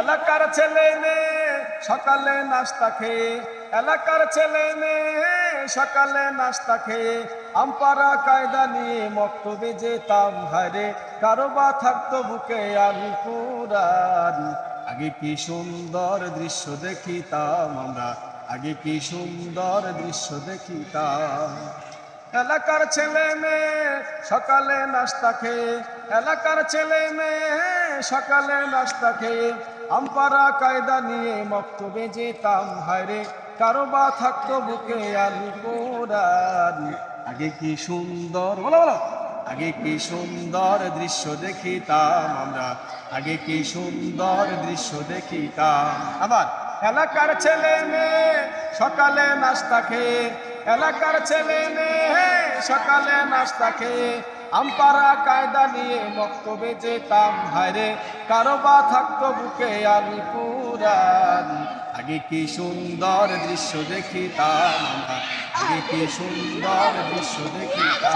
এলাকার ছেলে মেয়ে সকালে নাস্তা খেয়ে, এলাকার ছেলে মেয়ে সকালে নাস্তা খেয়ে আমপারা কায়দা নিয়ে মক্তবে যেতাম হারে কারও বা থাকতো বুকে আমি পুরান আগে কি সুন্দর দৃশ্য দেখিতাম আমরা, আগে কি সুন্দর দৃশ্য দেখিতাম। এলাকার ছেলে মেয়ে সকালে নাস্তা খেয়ে, এলাকার ছেলে মেয়ে সকালে নাস্তা খেয়ে আমপারা কায়দা নিয়ে মক্তবে যেতাম, হায়রে কারও বা থাকতো বুকে আলু আগে কি সুন্দর, বলো বলো। আগে কি সুন্দর দৃশ্য দেখিতাম আমরা। আগে কি সুন্দর দৃশ্য দেখিতাম। আবার এলাকার ছেলে মেয়ে সকালে নাস্তা খেয়ে, এলাকার ছেলে মেয়ে সকালে নাস্তা খেয়ে আমপারা কায়দা নিয়ে মক্তবে যেতাম, হায়রে কারও বা থাকতো বুকে আমি পুরান আগে কি সুন্দর দৃশ্য দেখিতাম আগে কি সুন্দর দৃশ্য দেখিতাম?